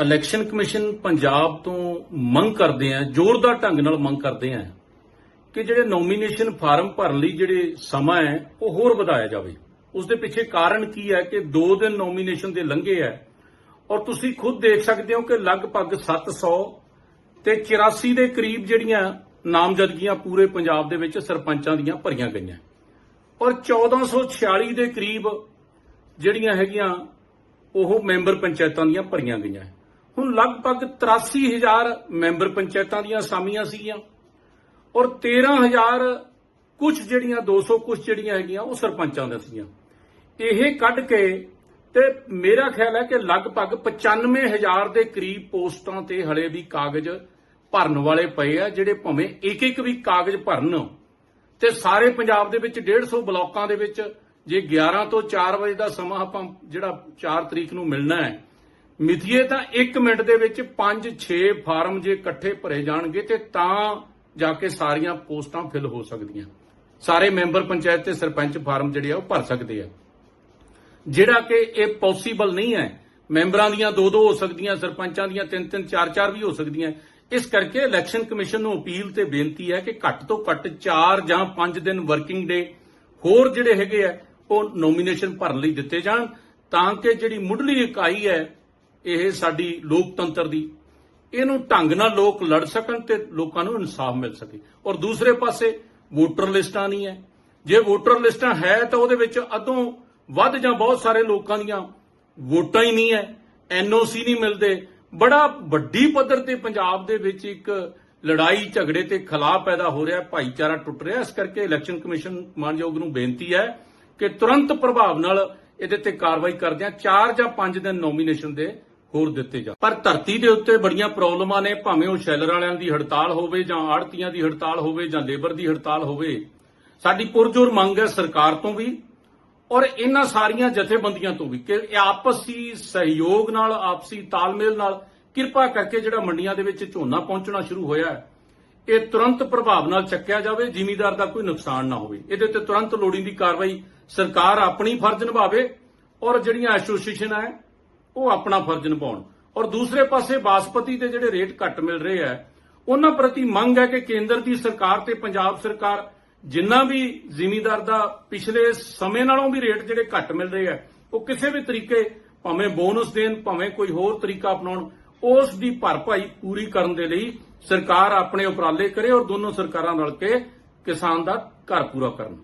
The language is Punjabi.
ਇਲੈਕਸ਼ਨ ਕਮਿਸ਼ਨ ਪੰਜਾਬ ਤੋਂ ਮੰਗ ਕਰਦੇ ਆ, ਜ਼ੋਰਦਾਰ ਢੰਗ ਨਾਲ ਮੰਗ ਕਰਦੇ ਆ ਕਿ ਜਿਹੜੇ ਨੋਮੀਨੇਸ਼ਨ ਫਾਰਮ ਭਰਨ ਲਈ ਜਿਹੜੇ ਸਮਾਂ ਹੈ, ਉਹ ਹੋਰ ਵਧਾਇਆ ਜਾਵੇ। ਉਸ ਦੇ ਪਿੱਛੇ ਕਾਰਨ ਕੀ ਹੈ ਕਿ 2 ਦਿਨ ਨੋਮੀਨੇਸ਼ਨ ਦੇ ਲੰਘੇ ਹੈ ਔਰ ਤੁਸੀਂ ਖੁਦ ਦੇਖ ਸਕਦੇ ਹੋ ਕਿ ਲਗਭਗ 700 ਤੇ 84 ਦੇ ਕਰੀਬ ਜਿਹੜੀਆਂ ਨਾਮਜ਼ਦਗੀਆਂ ਪੂਰੇ ਪੰਜਾਬ ਦੇ ਵਿੱਚ ਸਰਪੰਚਾਂ ਦੀਆਂ ਭਰੀਆਂ ਗਈਆਂ। ਔਰ 1446 ਦੇ ਕਰੀਬ ਜਿਹੜੀਆਂ ਹੈਗੀਆਂ, ਉਹ ਮੈਂਬਰ ਪੰਚਾਇਤਾਂ ਦੀਆਂ ਭਰੀਆਂ ਗਈਆਂ। ਹੁਣ ਲਗਭਗ 83000 ਮੈਂਬਰ ਪੰਚਾਇਤਾਂ ਦੀਆਂ ਅਸਾਮੀਆਂ ਸੀਗੀਆਂ ਔਰ 13000 ਕੁਝ ਜਿਹੜੀਆਂ 200 ਕੁਝ ਜਿਹੜੀਆਂ ਹੈਗੀਆਂ, ਉਹ ਸਰਪੰਚਾਂ ਦੀਆਂ ਸੀਗੀਆਂ। ਇਹ ਕੱਢ ਕੇ ਤੇ ਮੇਰਾ ਖਿਆਲ ਹੈ ਕਿ ਲਗਭਗ 95000 ਦੇ ਕਰੀਬ ਪੋਸਟਾਂ ਤੇ ਹਲੇ ਵੀ ਕਾਗਜ਼ ਭਰਨ ਵਾਲੇ ਪਏ ਆ, ਜਿਹੜੇ ਭਾਵੇਂ ਇੱਕ ਇੱਕ ਵੀ ਕਾਗਜ਼ ਭਰਨ ਤੇ ਸਾਰੇ ਪੰਜਾਬ ਦੇ ਵਿੱਚ 150 ਬਲਾਕਾਂ ਦੇ ਵਿੱਚ ਜੇ 11 ਤੋਂ 4 ਵਜੇ ਦਾ ਸਮਾਂ ਆਪਾਂ ਜਿਹੜਾ 4 ਤਰੀਕ ਨੂੰ ਮਿਲਣਾ ਹੈ ਮਿਥੀਏ ਤਾਂ 1 ਮਿੰਟ ਦੇ ਵਿੱਚ 5-6 ਫਾਰਮ ਜੇ ਇਕੱਠੇ ਭਰੇ ਜਾਣਗੇ ਤੇ ਤਾਂ ਜਾ ਕੇ ਸਾਰੀਆਂ ਪੋਸਟਾਂ ਫਿਲ ਹੋ ਸਕਦੀਆਂ। ਸਾਰੇ ਮੈਂਬਰ ਪੰਚਾਇਤ ਤੇ ਸਰਪੰਚ ਫਾਰਮ ਜਿਹੜੇ ਆ ਉਹ ਭਰ ਸਕਦੇ ਆ। ਜਿਹੜਾ ਕਿ ਇਹ ਪੋਸੀਬਲ ਨਹੀਂ ਹੈ, ਮੈਂਬਰਾਂ ਦੀਆਂ ਦੋ ਦੋ ਹੋ ਸਕਦੀਆਂ, ਸਰਪੰਚਾਂ ਦੀਆਂ ਤਿੰਨ ਤਿੰਨ ਚਾਰ ਚਾਰ ਵੀ ਹੋ ਸਕਦੀਆਂ। ਇਸ ਕਰਕੇ ਇਲੈਕਸ਼ਨ ਕਮਿਸ਼ਨ ਨੂੰ ਅਪੀਲ ਤੇ ਬੇਨਤੀ ਹੈ ਕਿ ਘੱਟ ਤੋਂ ਘੱਟ 4 ਜਾਂ 5 ਦਿਨ ਵਰਕਿੰਗ ਡੇ ਹੋਰ ਜਿਹੜੇ ਹੈਗੇ ਆ, ਉਹ ਨੋਮੀਨੇਸ਼ਨ ਭਰਨ ਲਈ ਦਿੱਤੇ ਜਾਣ, ਤਾਂ ਕਿ ਜਿਹੜੀ ਮੁੱਢਲੀ ਇਕਾਈ ਹੈ ਇਹ ਸਾਡੀ ਲੋਕਤੰਤਰ ਦੀ। ਇਹਨੂੰ ਢੰਗ ਨਾਲ ਲੋਕ ਲੜ ਸਕਣ ਤੇ ਲੋਕਾਂ ਨੂੰ ਇਨਸਾਫ ਮਿਲ ਸਕੇ। ਔਰ ਦੂਸਰੇ ਪਾਸੇ ਵੋਟਰ ਲਿਸਟਾਂ ਨਹੀਂ ਹੈ। ਜੇ ਵੋਟਰ ਲਿਸਟਾਂ ਹੈ ਤਾਂ ਉਹਦੇ ਵਿੱਚ ਅਦੋਂ ਵੱਧ ਜਾਂ ਬਹੁਤ ਸਾਰੇ ਲੋਕਾਂ ਦੀਆਂ ਵੋਟਾਂ ਹੀ ਨਹੀਂ ਹੈ। ਐਨਓਸੀ ਨਹੀਂ ਮਿਲਦੇ। ਬੜਾ ਵੱਡੀ ਪੱਧਰ ਤੇ ਪੰਜਾਬ ਦੇ ਵਿੱਚ ਇੱਕ ਲੜਾਈ ਝਗੜੇ ਤੇ ਖਲਾਅ ਪੈਦਾ ਹੋ ਰਿਹਾ, ਭਾਈਚਾਰਾ ਟੁੱਟ ਰਿਹਾ। ਇਸ ਕਰਕੇ ਇਲੈਕਸ਼ਨ ਕਮਿਸ਼ਨ ਮਾਨਯੋਗ ਨੂੰ ਬੇਨਤੀ ਹੈ ਕਿ ਤੁਰੰਤ ਪ੍ਰਭਾਵ ਨਾਲ ਇਹਦੇ ਤੇ ਕਾਰਵਾਈ ਕਰਦਿਆਂ 4 ਜਾਂ 5 ਦਿਨ ਨੋਮੀਨੇਸ਼ਨ ਦੇ ਹੋਰ ਦਿੱਤੇ ਜਾ ਪਰ ਧਰਤੀ ਦੇ ਉੱਤੇ ਬੜੀਆਂ ਪ੍ਰੋਬਲਮਾਂ ਨੇ, ਭਾਵੇਂ ਉਹ ਸ਼ੈਲਰ ਵਾਲਿਆਂ ਦੀ ਹੜਤਾਲ ਹੋਵੇ ਜਾਂ ਆੜਤੀਆਂ ਦੀ ਹੜਤਾਲ ਹੋਵੇ ਜਾਂ ਲੇਬਰ ਦੀ ਹੜਤਾਲ ਹੋਵੇ, ਸਾਡੀ ਪੁਰਜੋਰ ਮੰਗ ਹੈ ਸਰਕਾਰ ਤੋਂ ਵੀ ਔਰ ਇਹਨਾਂ ਸਾਰੀਆਂ ਜਥੇਬੰਦੀਆਂ ਤੋਂ ਵੀ ਕਿ ਆਪਸੀ ਸਹਿਯੋਗ ਨਾਲ, ਆਪਸੀ ਤਾਲਮੇਲ ਨਾਲ ਕਿਰਪਾ ਕਰਕੇ ਜਿਹੜਾ ਮੰਡੀਆਂ ਦੇ ਵਿੱਚ ਝੋਨਾ ਪਹੁੰਚਣਾ ਸ਼ੁਰੂ ਹੋਇਆ ਇਹ ਤੁਰੰਤ ਪ੍ਰਭਾਵ ਨਾਲ ਚੱਕਿਆ ਜਾਵੇ, ਜ਼ਿਮੀਦਾਰ ਦਾ ਕੋਈ ਨੁਕਸਾਨ ਨਾ ਹੋਵੇ। ਇਹਦੇ ਤੇ ਤੁਰੰਤ ਲੋੜੀਂਦੀ ਕਾਰਵਾਈ ਸਰਕਾਰ ਆਪਣੀ ਫਰਜ਼ ਨਿਭਾਵੇ ਔਰ ਜਿਹੜੀਆਂ ਐਸੋਸੀਏਸ਼ਨ ਹੈ ਉਹ ਆਪਣਾ ਫਰਜ਼ ਨਿਭਾਉਣ। ਔਰ ਦੂਸਰੇ ਪਾਸੇ ਬਾਸਪਤੀ ਦੇ ਜਿਹੜੇ ਰੇਟ ਘੱਟ ਮਿਲ ਰਹੇ ਆ, ਉਹਨਾਂ ਪ੍ਰਤੀ ਮੰਗ ਹੈ ਕਿ ਕੇਂਦਰ ਦੀ ਸਰਕਾਰ ਤੇ ਪੰਜਾਬ ਸਰਕਾਰ ਜਿੰਨਾ ਵੀ ਜ਼ਿਮੀਦਾਰ ਦਾ ਪਿਛਲੇ ਸਮੇਂ ਨਾਲੋਂ ਵੀ ਰੇਟ ਜਿਹੜੇ ਘੱਟ ਮਿਲ ਰਹੇ ਆ, ਉਹ ਕਿਸੇ ਵੀ ਤਰੀਕੇ ਭਾਵੇਂ ਬੋਨਸ ਦੇਣ, ਭਾਵੇਂ ਕੋਈ ਹੋਰ ਤਰੀਕਾ ਅਪਣਾਉਣ, ਉਸ ਦੀ ਭਰਪਾਈ ਪੂਰੀ ਕਰਨ ਦੇ ਲਈ ਸਰਕਾਰ ਆਪਣੇ ਉਪਰਾਲੇ ਕਰੇ ਔਰ ਦੋਨੋਂ ਸਰਕਾਰਾਂ ਰਲ ਕੇ ਕਿਸਾਨ ਦਾ ਘਰ ਪੂਰਾ ਕਰਨ।